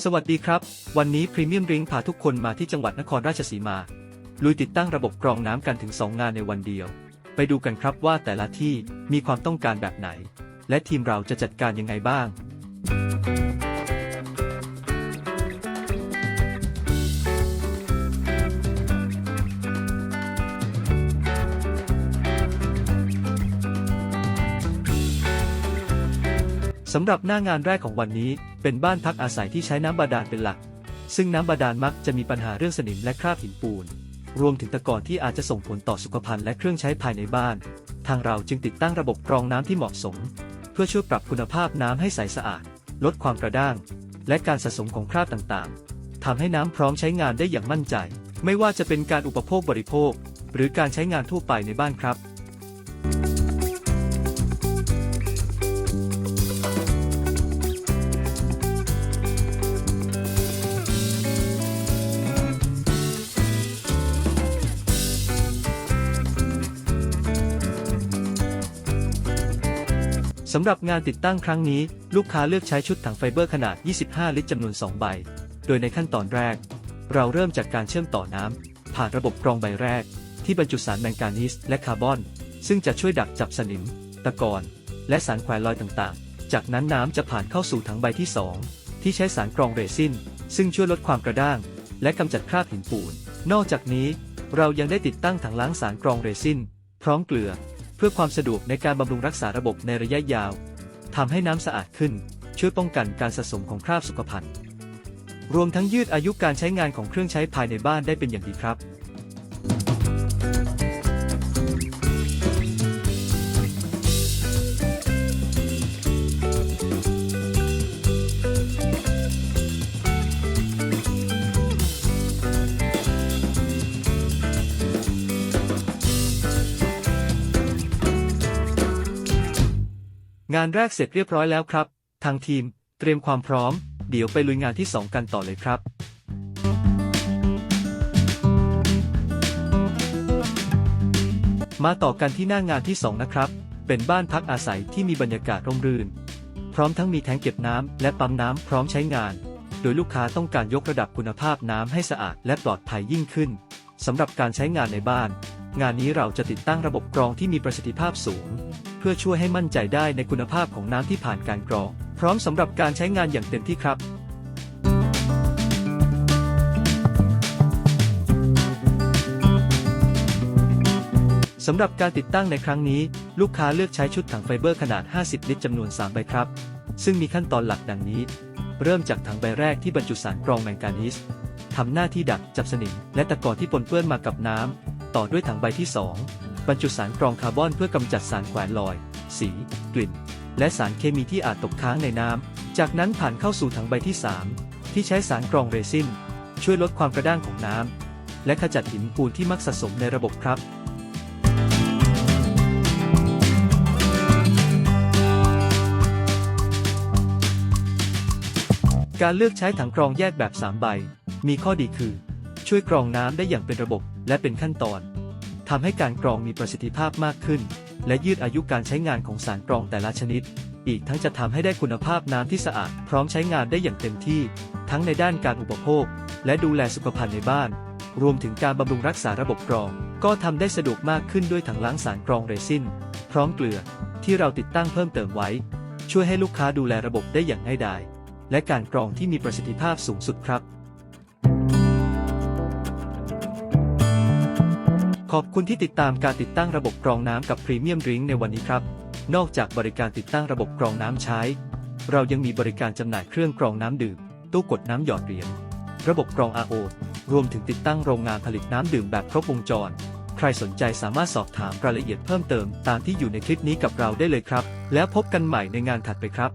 สวัสดีครับ วันนี้พรีเมียมริงพาทุกคนมาที่จังหวัดนครราชสีมา ลุยติดตั้งระบบกรองน้ำกันถึง 2 งานในวันเดียว ไปดูกันครับว่าแต่ละที่มีความต้องการแบบไหน และทีมเราจะจัดการยังไงบ้าง สำหรับหน้างานแรกของวันนี้ เป็นบ้านพักอาศัยที่ใช้น้ำบาดาลเป็นหลัก ซึ่งน้ำบาดาลมักจะมีปัญหาเรื่องสนิมและคราบหินปูน รวมถึงตะกอนที่อาจจะส่งผลต่อสุขภัณฑ์และเครื่องใช้ภายในบ้าน ทางเราจึงติดตั้งระบบกรองน้ำที่เหมาะสม เพื่อช่วยปรับคุณภาพน้ำให้ใสสะอาด ลดความกระด้าง และการสะสมของคราบต่างๆทำให้น้ำพร้อมใช้งานได้อย่างมั่นใจ ไม่ว่าจะเป็นการอุปโภคบริโภค หรือการใช้งานทั่วไปในบ้านครับ สำหรับงานติดตั้งครั้งนี้ ลูกค้าเลือกใช้ชุดถังไฟเบอร์ขนาด 25 ลิตรจำนวน 2 ใบ โดยในขั้นตอนแรก เราเริ่มจากการเชื่อมต่อน้ำ ผ่านระบบกรองใบแรก ที่บรรจุสารแมงกานีสและคาร์บอน ซึ่งจะช่วยดักจับสนิม ตะกอน และสารแขวนลอยต่างๆ จากนั้นน้ำจะผ่านเข้าสู่ถังใบที่ 2 ที่ใช้สารกรองเรซิน ซึ่งช่วยลดความกระด้าง และกำจัดคราบหินปูน นอกจากนี้ เรายังได้ติดตั้งถังล้างสารกรองเรซิน พร้อมเกลือ พื่อความสะดวกในการบำรุงรักษาระบบในระยะยาวทำให้น้ำสะอาดขึ้น ช่วยป้องกันการสะสมของคราบสุขภัณฑ์ รวมทั้งยืดอายุการใช้งานของเครื่องใช้ภายในบ้านได้เป็นอย่างดีครับ งานแรกเสร็จเรียบร้อยแล้วครับ ทางทีมเตรียมความพร้อม เดี๋ยวไปลุยงานที่ 2 กันต่อเลยครับมาต่อกันที่หน้างานที่ 2 นะครับ เป็นบ้านพักอาศัยที่มีบรรยากาศร่มรื่น พร้อมทั้งมีแทงเก็บน้ำและปั๊มน้ำพร้อมใช้งาน โดยลูกค้าต้องการยกระดับคุณภาพน้ำให้สะอาดและปลอดภัยยิ่งขึ้นสำหรับการใช้งานในบ้าน งานนี้เราจะติดตั้งระบบกรองที่มีประสิทธิภาพสูง เพื่อช่วยให้มั่นใจได้ในคุณภาพของน้ำที่ผ่านการกรอง พร้อมสำหรับการใช้งานอย่างเต็มที่ครับสำหรับการติดตั้งในครั้งนี้ ลูกค้าเลือกใช้ชุดถังไฟเบอร์ขนาด 50 ลิตรจำนวน 3 ใบครับ ซึ่งมีขั้นตอนหลักดังนี้ เริ่มจากถังใบแรกที่บรรจุสารกรองแมงกานีสทำหน้าที่ดักจับสนิมและตะกอนที่ปนเปื้อนมากับน้ำ ต่อด้วยถังใบที่ 2 บรรจุสารกรองคาร์บอนเพื่อกำจัดสารแขวนลอย สี กลิ่น และสารเคมีที่อาจตกค้างในน้ำ จากนั้นผ่านเข้าสู่ถังใบที่ 3 ที่ใช้สารกรองเรซินช่วยลดความกระด้างของน้ำ และขจัดหินปูนที่มักสะสมในระบบครับการเลือกใช้ถังกรองแยกแบบ 3 ใบ มีข้อดีคือ ช่วยกรองน้ำได้อย่างเป็นระบบ และเป็นขั้นตอนทำให้การกรองมีประสิทธิภาพมากขึ้น และยืดอายุการใช้งานของสารกรองแต่ละชนิด อีกทั้งจะทำให้ได้คุณภาพน้ำที่สะอาดพร้อมใช้งานได้อย่างเต็มที่ ทั้งในด้านการอุปโภค และดูแลสุขภัณฑ์ในบ้าน รวมถึงการบำรุงรักษาระบบกรอง ก็ทำได้สะดวกมากขึ้นด้วยถังล้างสารกรองเรซินพร้อมเกลือ ที่เราติดตั้งเพิ่มเติมไว้ ช่วยให้ลูกค้าดูแลระบบได้อย่างง่ายดายและการกรองที่มีประสิทธิภาพสูงสุดครับ ขอบคุณที่ติดตามการติดตั้งระบบกรองน้ำกับพรีเมียมดริงในวันนี้ครับ นอกจากบริการติดตั้งระบบกรองน้ำใช้ เรายังมีบริการจำหน่ายเครื่องกรองน้ำดื่ม ตู้กดน้ำหยอดเหรียญ ระบบกรอง RO รวมถึงติดตั้งโรงงานผลิตน้ำดื่มแบบครบวงจร ใครสนใจสามารถสอบถามรายละเอียดเพิ่มเติมตามที่อยู่ในคลิปนี้กับเราได้เลยครับ แล้วพบกันใหม่ในงานถัดไปครับ